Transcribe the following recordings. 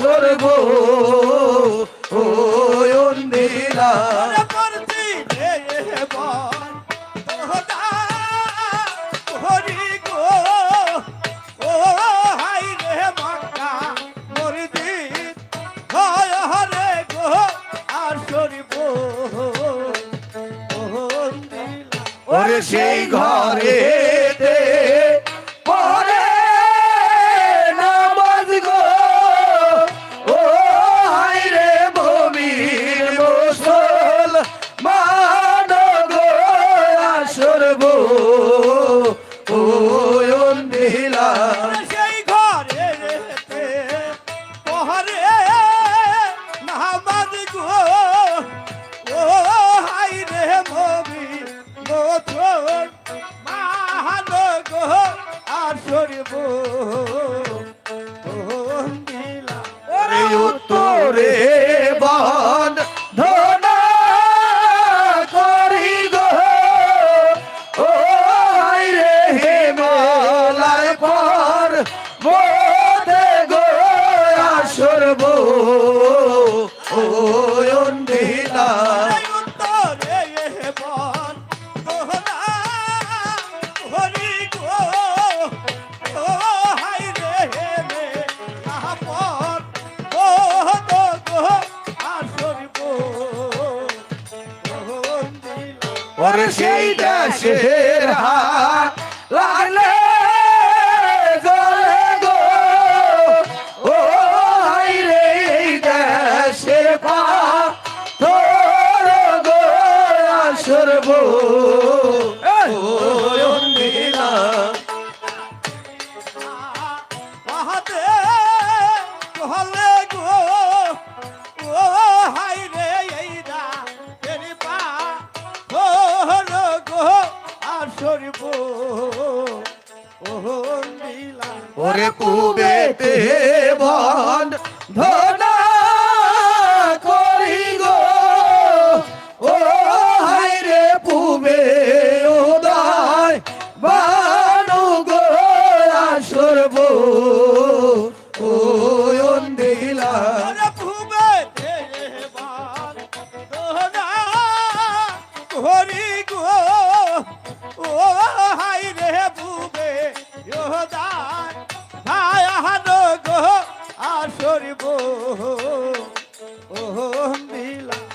স্বর্গ আর সরিব সর্ব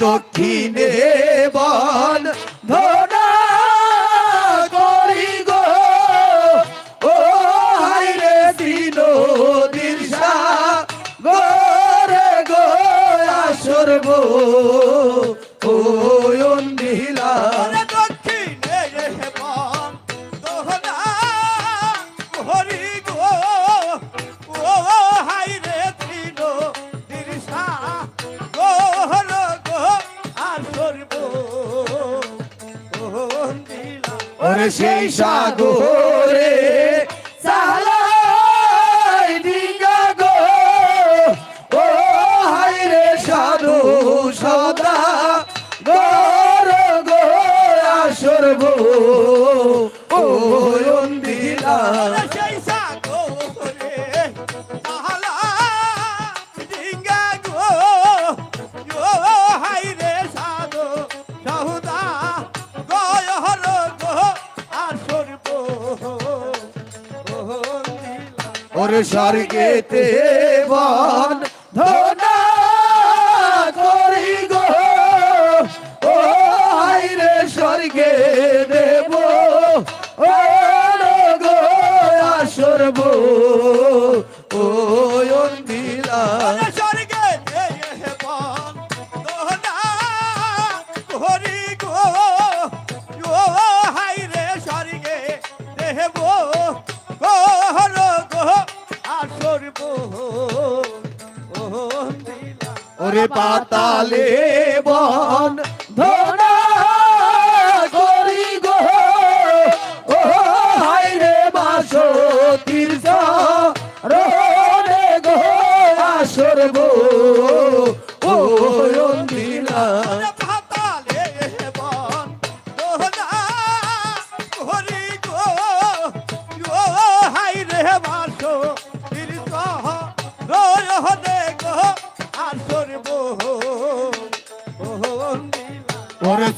দক্ষিণে বল।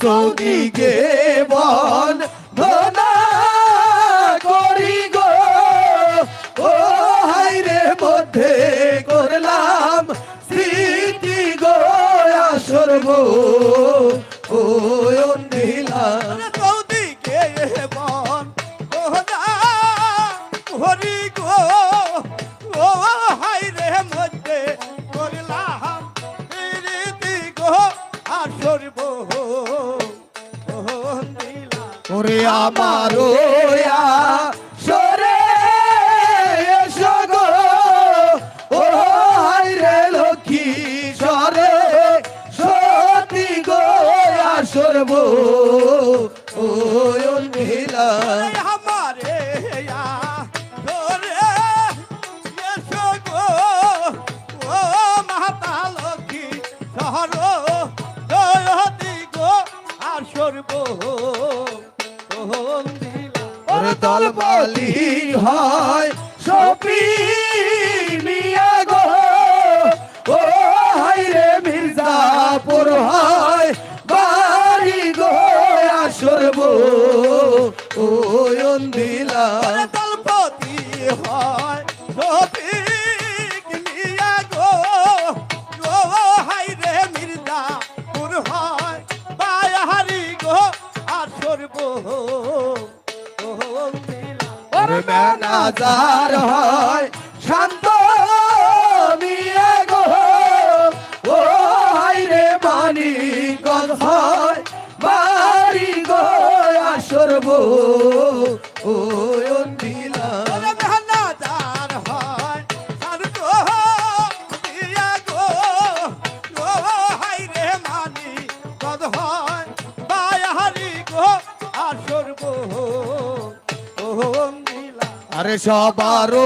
চৌদিকে বন ধনা করি গো। ও হাইরে মধ্যে করলাম স্মৃতি গো আসর আমার সরে এসো গো। ও হাই রে লক্ষ্মী সরে, সতী গো, আসর গো ও অন্ধিলা বলি হয়। ম্যানাজার হয়। শান্ত ও হয় বাড়ি গো আসর গো ও অন্দিলা আরে সবারও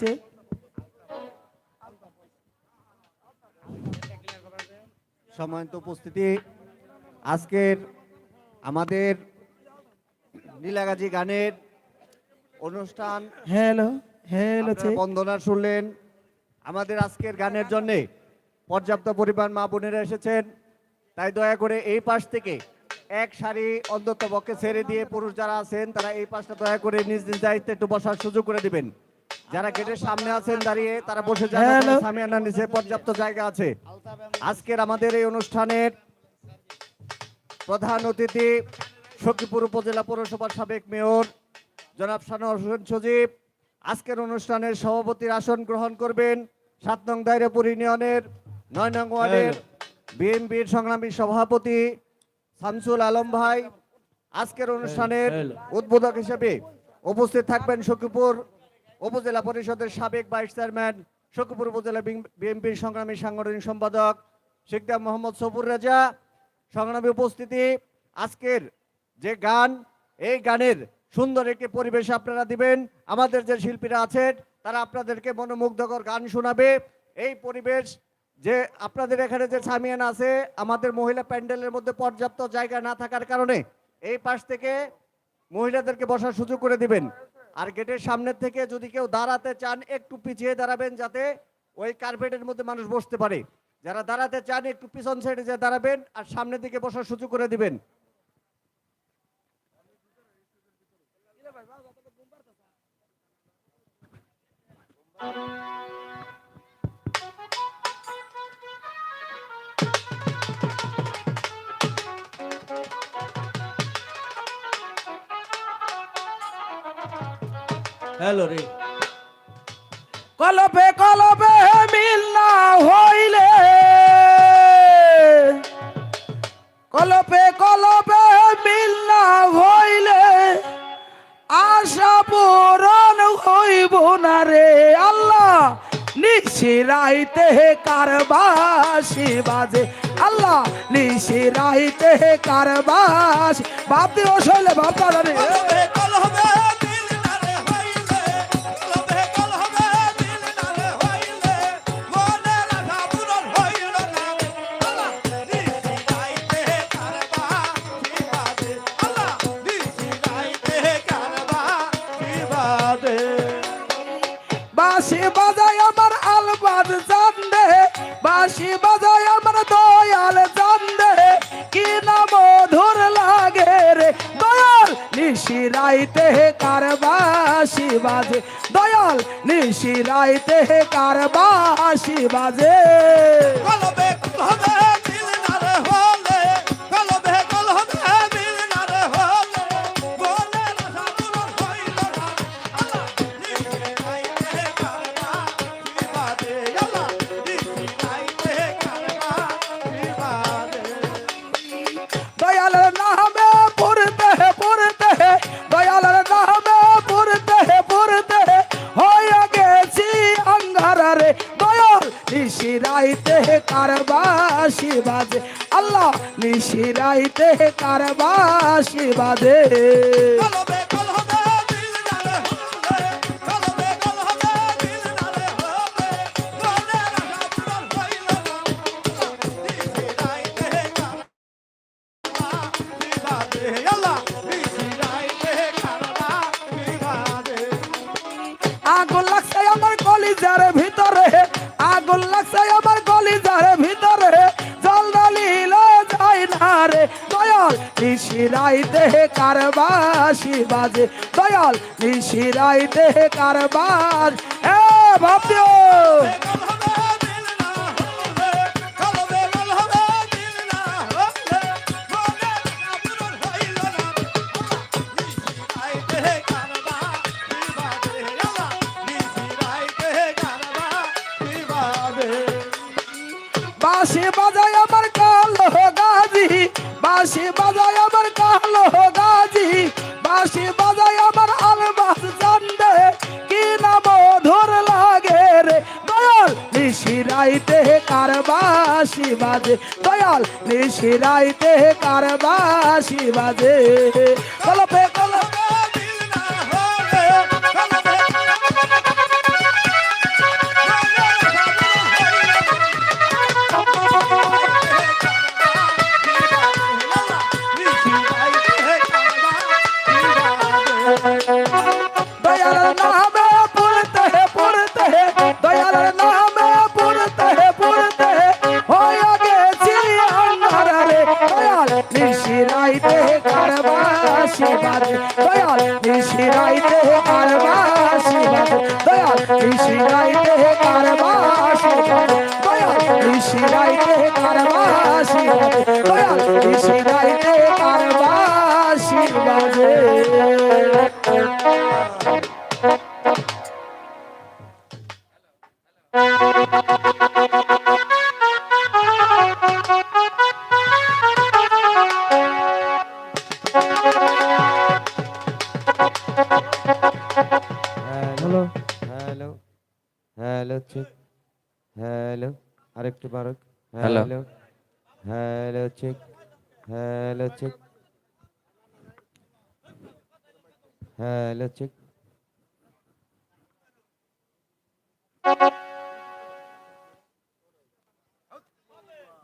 চেক সম্মানিত উপস্থিতি। আজকের আমাদের নীলাগাজী গানের অনুষ্ঠান হ্যালো হ্যালো বন্দনা শুনলেন। আমাদের আজকের গানের জন্য পর্যাপ্ত পরিমাণ মা বোনেরা এসেছেন। তাই দয়া করে এই পাশ থেকে এক সারি অন্তত পক্ষে ছেড়ে দিয়ে পুরুষ যারা আছেন তারা এই পাশটা দয়া করে নিজ নিজ দায়িত্বে একটু বসার সুযোগ করে দিবেন। যারা গেটের সামনে আছেন দাঁড়িয়ে তারা বসে যান সামিয়ানার নিচে পর্যাপ্ত জায়গা আছে। আজকের আমাদের এই অনুষ্ঠানের প্রধান অতিথি সখীপুর উপজেলা পৌরসভার সাবেক মেয়র জনাব সানোয়ার হোসেন সজীব। আজকের অনুষ্ঠানের সভাপতির আসন গ্রহণ করবেন সাত নং দায়রাপুর ইউনিয়নের নয় নং ওয়ার্ডের বিএনপির সংগ্রামী সভাপতি শামসুল আলম ভাই। আজকের অনুষ্ঠানের উদ্বোধক হিসেবে উপস্থিত থাকবেন সখীপুর উপজেলা পরিষদের সাবেক ভাইস চেয়ারম্যান শকুপুর উপজেলা বিএনপির সংগ্রামী সাংগঠনিক সম্পাদক শেখদাম মোহাম্মদ সবুর রাজা। সংগ্রামী উপস্থিতি, আজকের যে গান, এই গানের সুন্দর একটি পরিবেশ আপনারা দিবেন। আমাদের যে শিল্পীরা আছেন, তারা আপনাদেরকে মনোমুগ্ধকর গান শোনাবে। এই পরিবেশ যে আপনাদের এখানে যে সামিয়ান আছে, আমাদের মহিলা প্যান্ডেলের মধ্যে পর্যাপ্ত জায়গা না থাকার কারণে এই পাশ থেকে মহিলাদেরকে বসার সুযোগ করে দিবেন। আর গেটের সামনে থেকে যদি কেউ দাঁড়াতে চান, একটু পিছিয়ে দাঁড়াবেন যাতে ওই কার্পেটের মধ্যে মানুষ বসতে পারে। যারা দাঁড়াতে চান, একটু পিছন সাইডে যে দাঁড়াবেন আর সামনের দিকে বসার সুযোগ করে দিবেন। হ্যালো রে কলপে কলপে মিল না হইলে। কলপে কলপে মিল না হইলে আশা পূরণ হইব না রে আল্লাহ। নিশিরাইতে কারবাসি বাজে। আল্লাহ নিশিরাইতে কারবাসি। বাপ দিও শৈলে বাপ দাদা রে। দয়াল নিশি রাইতে কার বাঁশি বাজে দয়াল নিশি রাইতে কার বাঁশি বাজে কলবে গাইতে কারবা শিবাদে আগুন লাগছে আমার কলিজার ভিতরে আগুন লাগছে আমার কলিজার ভিতরে। যায় না রে দয়াল নিশিরাইতে কারবাসি বাজে। দয়াল নিশিরাইতে কারবাস। এ ভাবদিও কলবে বাঁশি বাজায় আমার কালো গাজি, বাঁশি বাজায় আমার আলবাস জানবে কি না মধুর লাগে রে? দয়াল নিশিরাইতে কারবাসি বাজে? দয়াল নিশিরাইতে কারবাসি বাজে? কলপে কলপে নিশিরাইতে কারবাসি check hello check hello check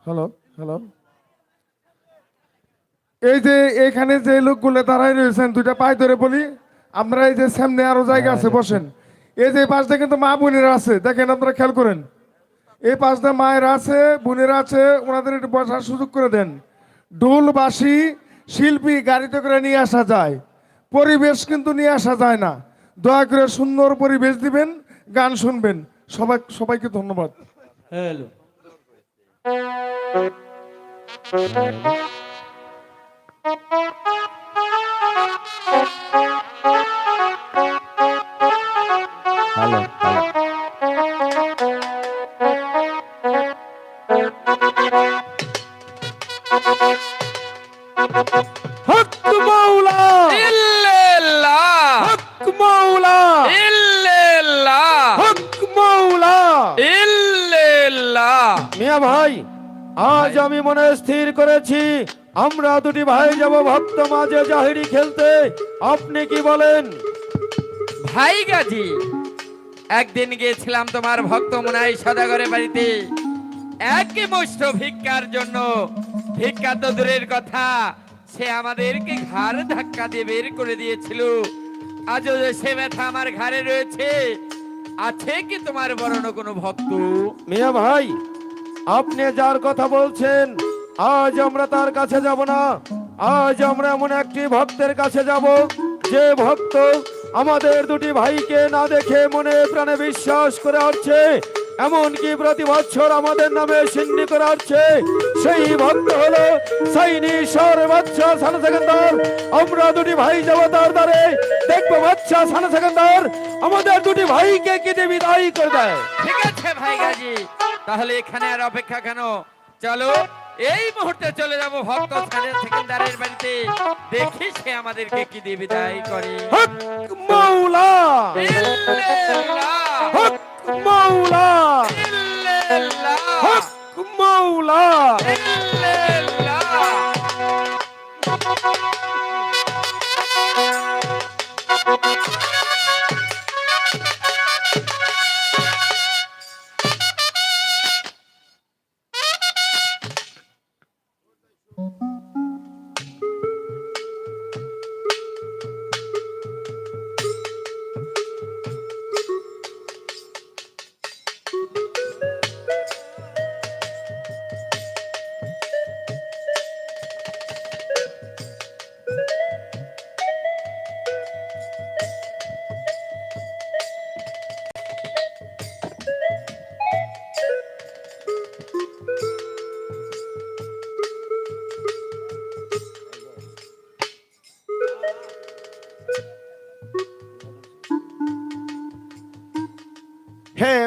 hello hello এই যে এখানে যে লোকগুলো দাঁড়াই রয়েছেন দুইটা পায়ে ধরে বলি আপনারা এই যে সামনে আরও জায়গা আছে বসেন। এই যে পাশটা কিন্তু মা বোনেরা আছে দেখেন আপনারা খেয়াল করেন। এই পাঁচটা মায়ের আছে বোনেরা আছে ওনাদের একটু বসার সুযোগ করে দেন। ঢোল বাঁশি শিল্পী গাড়িতে করে নিয়ে আসা যায়। পরিবেশ কিন্তু নিয়ে আসা যায় না। দয়া করে সুন্দর পরিবেশ দিবেন গান শুনবেন। সবাই সবাইকে ধন্যবাদ। হ্যালো। আমি মনে স্থির করেছি। আমরা দুটি ভাই যাব ভক্ত মাঝে জাহিরি খেলতে। আপনি কি বলেন? ভাই গাজী একদিন গিয়েছিলাম তোমার ভক্ত মনাই সদাগরের বাড়িতে। এক মুষ্ট ভিক্ষার জন্য। ভিক্ষা তো দূরের কথা সে আমাদেরকে ঘাড় ধাক্কা দিয়ে বের করে দিয়েছিল। আজও যে সে ব্যথা আমার ঘাড়ে রয়েছে আছে কি তোমার বরণ কোনো ভক্ত? মিয়া ভাই আপনি যার কথা বলছেন, আজ আমরা তার কাছে যাব না। আজ আমরা এমন একটি ভক্তের কাছে যাব, যে ভক্ত আমাদের দুটি ভাইকে না দেখে মনে প্রাণে বিশ্বাস করে আসছে, এমনকি প্রতি বছর আমাদের নামে সিন্নি করে আসছে। সেই ভক্ত হলো সাইনি সর বাচ্চা সানা সেকেন্দার। আমরা দুটি ভাই যাব তার দ্বারে। দেখব বাচ্চা সানা সেকেন্দার, আমাদের দুটি ভাইকে কেটে বিদায় করে দেয়? ঠিক আছে ভাই গাজী তাহলে এখানে আর অপেক্ষা কেন? চলো এই মুহূর্তে চলে যাব ভক্ত সেকেন্দারের বাড়িতে। দেখি সে আমাদেরকে কি দিয়ে বিদায় করে।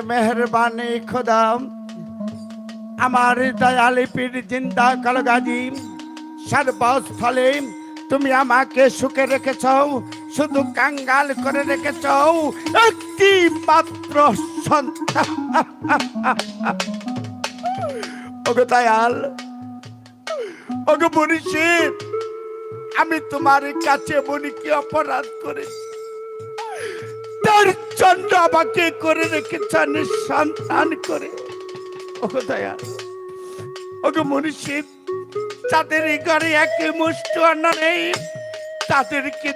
মেহরবানি খোদা। আমার দয়ালি পীর জিন্দা কালগাজি, সর্বস্থলে তুমি আমাকে সুখে রেখেছ শুধু কাঙ্গাল করে রেখেছ একটি মাত্র দয়াল, ওগো মনীষী আমি তোমার কাছে মনি কি অপরাধ করেছি। জন্য আমাকে করে রেখেছেন সন্তান করে। ওগো দয়া ওগো মনীষী, যাদের ঘরে এক মুষ্ট অন্ন নেই, তাদেরকে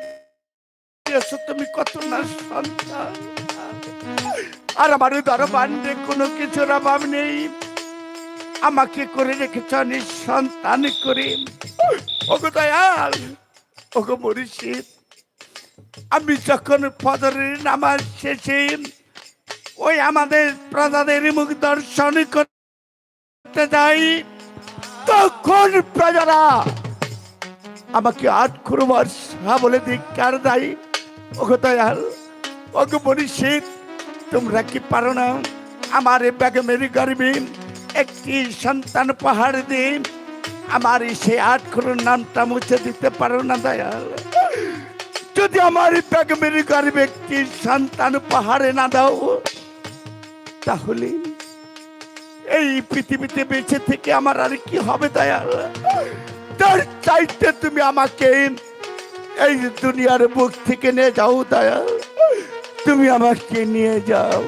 তুমি কত না সন্তান। আর আমার দরবারে কোনো কিছুর অভাব নেই। আমাকে করে রেখেছ নিঃসন্তান করে। ওগো দয়াল, ওগো মনীষী আমি যখন ফজরের নামাজ শেষে ওই আমাদের প্রজাদের মুখ দর্শন করতে যাই, তখন প্রজারা আমাকে আট খুরবার শাহ বলে ধিকার দেয়, ওগো দয়াল, ওগো মনীষী তোমরা কি পারো না আমার বেগমের গর্বে একটি সন্তান পাহাড় দিয়ে আমার সেই আট খুরুর নামটা মুছে দিতে পারো না দয়াল? যদি আমার বেগমের গর্বে একটি সন্তান পাহাড়ে না দাও, তাহলে এই পৃথিবীতে বেঁচে থেকে আমার আর কি হবে, দয়াল? তার চাইতে তুমি আমাকে এই দুনিয়ার বুক থেকে নিয়ে যাও, দয়াল। তুমি আমাকে নিয়ে যাও।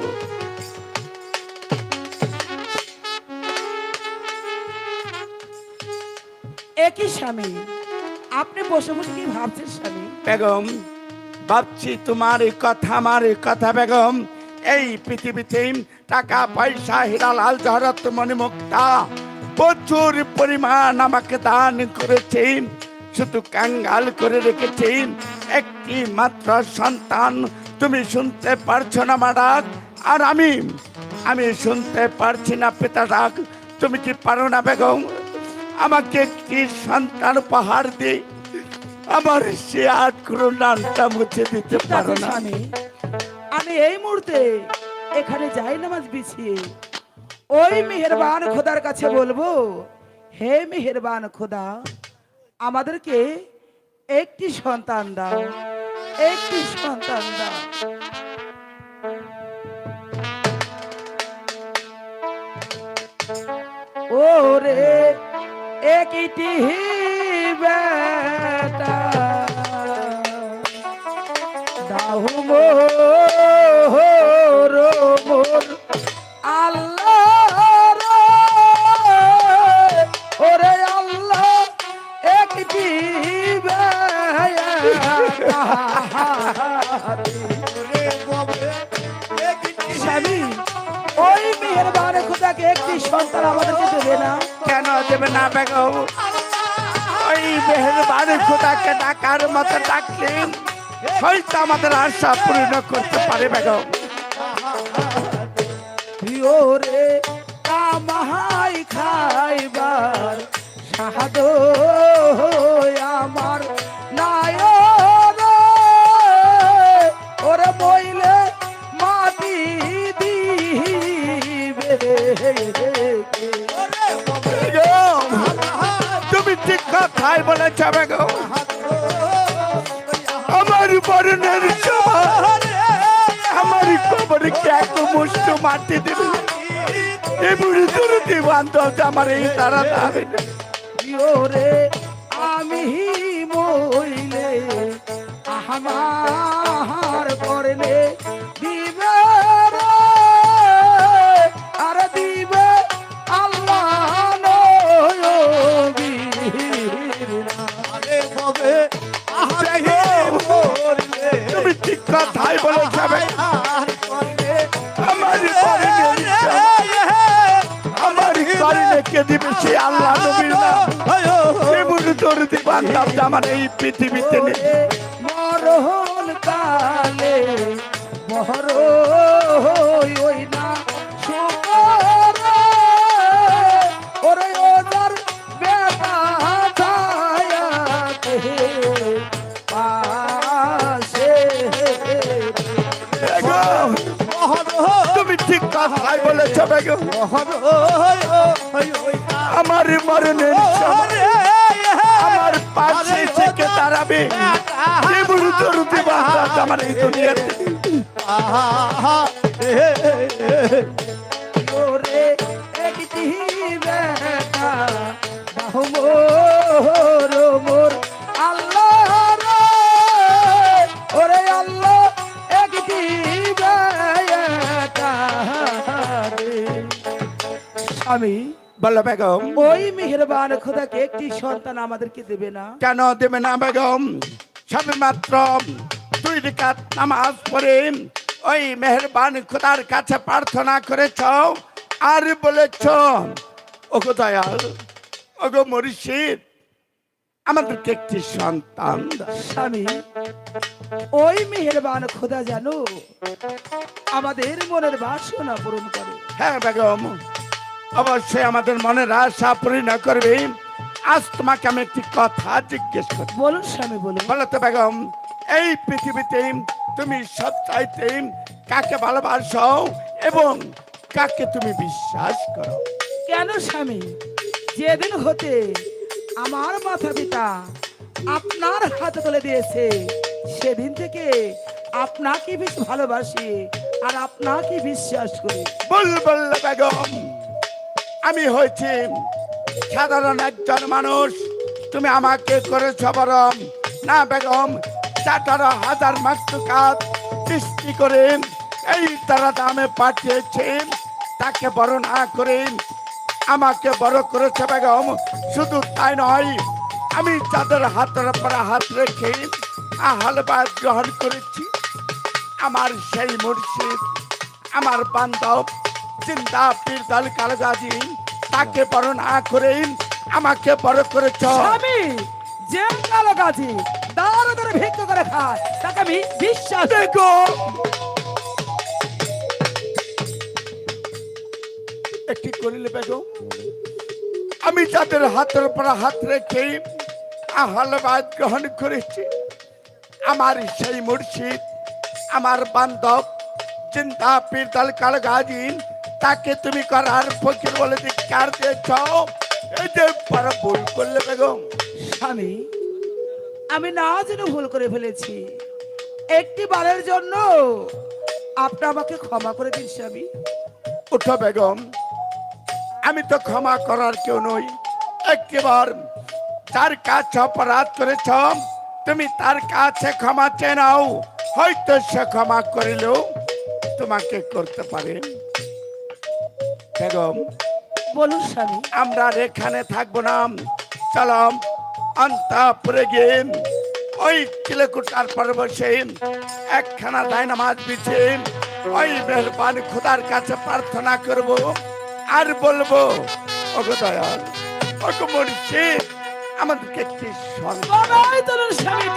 একই স্বামী। আপনি বসে বসে কি ভাবছেন, স্বামী? বেগম, ভাবছি তোমার এই কথা, আমার এই কথা, বেগম। এই পৃথিবীতে টাকা, পয়সা হীরা লাল জহরত, মণিমুক্তা প্রচুর পরিমাণ আমাকে দান করেছে। শুধু কাঙ্গাল করে রেখেছে। একটি মাত্র সন্তান, তুমি শুনতে পারছ না মা ডাক আর আমি আমি শুনতে পারছি না পিতা ডাক তুমি কি পারো না, বেগম? আমাকে একটি সন্তান পাহাড় দিয়ে আমার সে আট নামটা মুছে দিতে পারো না? স্বামী আমি এই মুহূর্তে এখানে যাই নামাজ বিছিয়ে। ওই মেহেরবান খোদার কাছে বলব হে মেহেরবান খোদা আমাদেরকে একটি সন্তান দাও একটি সন্তান দাও। ওরে একটি বেটা দাহু মোর মোর আল্লাহ ওরে আল্লাহ, একটি। স্বামী, ওই মেহেরবান খোদাকে একটি সন্তান আমাদেরকে দেবে না। দেবে না বেগম। ওই মেহরবান খোদাকে ডাকার মতো ডাকলে হয়তো আমাদের আশা পূর্ণ করতে পারে বেগম। রে কামাই খাইবার সাহাদ বেগম আমার বরণের আমার কবরে এক মুষ্ট মাটি দেবে এমনি দুরুতি বান্ধব আমার এই তারা দাবে না কারণে কে দিবে সে আল্লাহ নবীর নাম। এমনি দুরুতি বান্ধব আমার এই পৃথিবীতে নেই। মরহন কালে মহর ওই না শুকর ওরে ওদার বেটা ছায়াতে পাশে। বেগম, তুমি ঠিক কথাই বলেছ বেগম। আমার মরণের আমার পাশে থেকে দাঁড়াবে। এমনি দুরুতি বান্ধব আমার এই দুনিয়াতে। ওরে একটি বেটা মোর মোর আল্লাহ ওরে আল্লাহ একটি বেটা স্বামী বলো বেগম ওই মেহেরবান খোদাকে একটি সন্তান আমাদেরকে দেবে না? কেন দেবে না বেগম? সবে মাত্র দুই রেখাত নামাজ পড়ে ওই মেহরবান খোদার কাছে প্রার্থনা করেছ আর বলেছ ওগো দয়াল ওগো মরিষিদ আমাদেরকে একটি সন্তান স্বামী ওই মেহেরবান খোদা জানো আমাদের মনের বাসনা পূরণ করে। হ্যাঁ বেগম। অবশ্যই আমাদের মনের আশা পূর্ণ করবে। আজ তোমাকে আমি একটি কথা জিজ্ঞেস করি। বলুন স্বামী বলুন। বলো তো বেগম এই পৃথিবীতে তুমি সবচাইতে কাকে ভালোবাসো এবং কাকে তুমি বিশ্বাস করো? কেন স্বামী? যেদিন হতে আমার মাথা পিতা আপনার হাতে তুলে দিয়েছে সেদিন থেকে আপনাকে বেশ ভালোবাসি আর আপনাকে বিশ্বাস করি। বুলবুল বেগম। আমি হয়েছি সাধারণ একজন মানুষ। তুমি আমাকে করেছ বরম না বেগম চাটারো হাজার মাস্তুকাত সৃষ্টি করে এই তারা দামে পাঠিয়েছে। তাকে বড় না করে আমাকে বড় করেছে বেগম। শুধু তাই নয়, আমি যাদের হাতের পরে হাত রেখে আহালবাদ গ্রহণ করেছি। আমার সেই মুর্শিদ, আমার বান্ধব চিন্তা পীরদল কালগাজি তাকে বড় না করে আমাকে বড় করেছ। আমি যে কালো গাছি দাঁড় ধরে ভিক্ষা করে খায় তাকে আমি বিশ্বাস দেখো। একটি করিলে বেগম? আমি যাদের হাতের উপর হাত রেখে আহ্লাবাদ গ্রহণ করেছি আমার সেই মুর্শিদ আমার বান্ধব চিন্তা পীরদল কালগাজি তাকে তুমি করার ফকির বলে ধিকার দিয়েছ। এই যে বড় ভুল করলে বেগম। স্বামী আমি না জেনে ভুল করে ফেলেছি। একটি বারের জন্য আপনি আমাকে ক্ষমা করে দিন স্বামী। উঠো বেগম। আমি তো ক্ষমা করার কেউ নই। একবার তার কাছে অপরাধ করেছ তুমি তার কাছে ক্ষমা চেয়ে নাও। হয়তো সে ক্ষমা করিলেও তোমাকে করতে পারে। বেগম। বলুন স্বামী। আমরা আর এখানে থাকব না। চলো অন্তপুরে গিয়ে ওই চিলেকুটার পর বসে। একখানা ডাইনামাজ বিছে। ওই মেহরবান খোদার কাছে প্রার্থনা করব। আর বলব ওগো দয়াল ওগো মুর্শিদ আমাদেরকে একটি সন্তান তবেই চলুন। স্বামী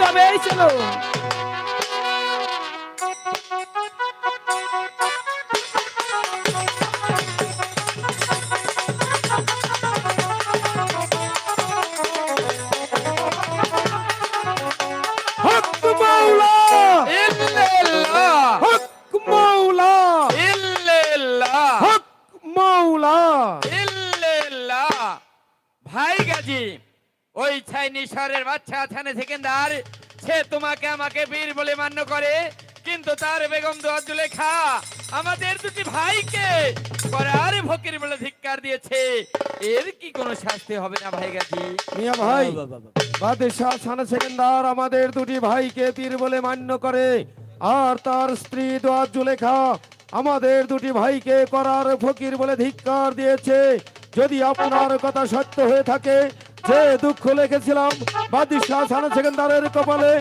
বাচ্চা থানে সেকেন্দার। সে তোমাকে আমাকে বীর বলে মান্য করে কিন্তু তার বেগম দোয়া জুলেখা আমাদের দুটি ভাইকে করার ফকির বলে ধিক্কার দিয়েছে। এর কি কোনো শাস্তি হবে না ভাই গাজী? মিয়া ভাই বাদশাহ সানা সেকেন্দার আমাদের দুটি ভাইকে পীর বলে মান্য করে আর তার স্ত্রী দোয়া জুলেখা আমাদের দুটি ভাইকে করার ফকির বলে ধিক্কার দিয়েছে। যদি আপনার কথা সত্য হয়ে থাকে যে দুঃখ লিখেছিলাম বাদশাহ সানা সেকেন্দারের কপালে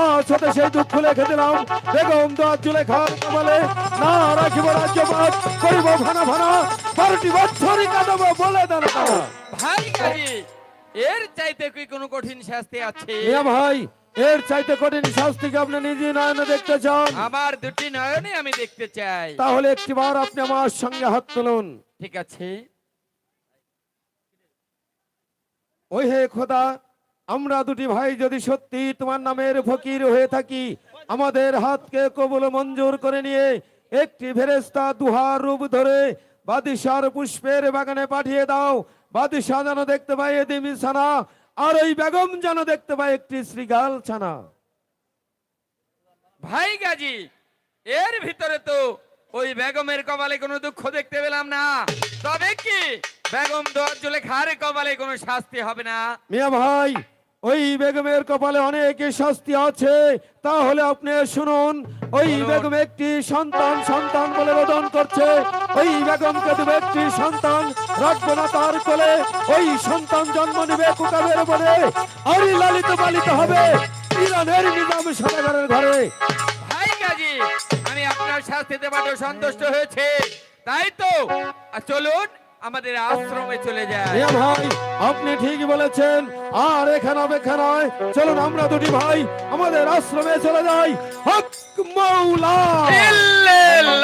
আজ হতে সেই দুঃখ লিখে দিলাম। বেগম জুলেখার কপালে না রাখিব করিব ভানা ভানা বারোটি বছরই কাটাবো বলে দেন ভাই এর চাইতে কি কোনো কঠিন শাস্তি আছে? ভাই এর চাইতে কঠিন শাস্তিকে আপনি নিজে নয়নে দেখতে চান? আমার দুটি নয়নে আমি দেখতে চাই। তাহলে একটিবার আপনি আমার সঙ্গে হাত তুলুন। ঠিক আছে। ওই হে খোদা, আমরা দুটি ভাই যদি সত্যি তোমার নামের ফকির হয়ে থাকি, আমাদের হাতকে কবুল মঞ্জুর করে নিয়ে একটি ফেরেস্তা দুহার রূপ ধরে বাদিশার পুষ্পের বাগানে পাঠিয়ে দাও। বাদিশা যেন দেখতে পায় এদিমি ছানা, আর ওই বেগম যেন দেখতে পায় একটি শ্রীগাল ছানা। ভাই গাজী, এর ভিতরে তো ওই বেগমের কপালে কোনো দুঃখ দেখতে পেলাম না। তবে কি? বেগম দোয়ার জলে খারে কপালে কোনো শাস্তি হবে না। মিয়া ভাই ওই বেগমের কপালে অনেক শাস্তি আছে। তাহলে আপনি শুনুন ওই বেগম একটি সন্তান সন্তান বলে রোদন করছে। ওই বেগমকে দেবে একটি সন্তান রাখব না তার কোলে। ওই সন্তান জন্ম নেবে কুকাবের বলে আরই লালিত পালিত হবে ইরানের নিজাম সদাগরের ঘরে। ভাই গাজী আমি আপনার শাস্তিতে বাটো সন্তুষ্ট হয়েছে। তাই তো? আর চলুন আমাদের আশ্রমে চলে যায়। ভাই আপনি ঠিক বলেছেন। আর এখানে অপেক্ষা নয় চলুন আমরা দুটি ভাই আমাদের আশ্রমে চলে যাই। হক ইল্লাল্লাহ